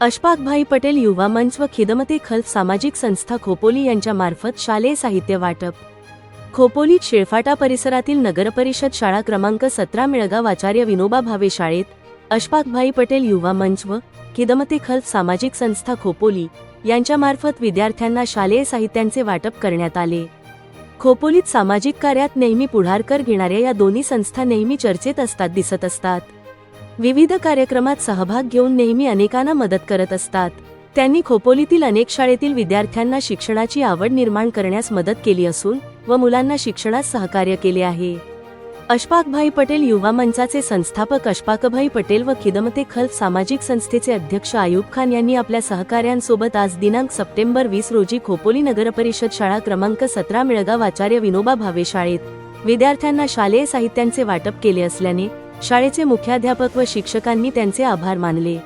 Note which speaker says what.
Speaker 1: अशफाकभाई पटेल युवा मंच व खिदमते खल्फ सामाजिक संस्था खोपोली यांच्या मार्फत शालेय साहित्य वाटप. खोपोलीत शेळफाटा परिसरातील नगरपरिषद शाळा क्रमांक सतरा मिळगाव आचार्य विनोबा भावे शाळेत अशफाकभाई पटेल युवा मंच व खिदमते खल्फ सामाजिक संस्था खोपोली यांच्या मार्फत विद्यार्थ्यांना शालेय साहित्यांचे वाटप करण्यात आले. खोपोलीत सामाजिक कार्यात नेहमी पुढारकर घेणाऱ्या या दोन्ही संस्था नेहमी चर्चेत असतात दिसत असतात. विविध कार्यक्रमात सहभाग घेऊन नेहमी अनेकांना मदत करत असतात. त्यांनी खोपोलीतील अनेक शाळेतील विद्यार्थ्यांना शिक्षणाची आवड निर्माण करण्यास मदत केली असून व मुलांना शिक्षणात सहकार्य केले आहे. अशफाकभाई पटेल युवा मंचाचे संस्थापक अशफाकभाई पटेल व खिदमते खल्फ सामाजिक संस्थेचे अध्यक्ष आयुब खान यांनी आपल्या सहकार्यांसोबत आज दिनांक सप्टेंबर वीस रोजी खोपोली नगरपरिषद शाळा क्रमांक सतरा मिळगाव आचार्य विनोबा भावे शाळेत विद्यार्थ्यांना शालेय साहित्यांचे वाटप केले असल्याने शाळेचे मुख्याध्यापक व शिक्षकांनी त्यांचे आभार मानले.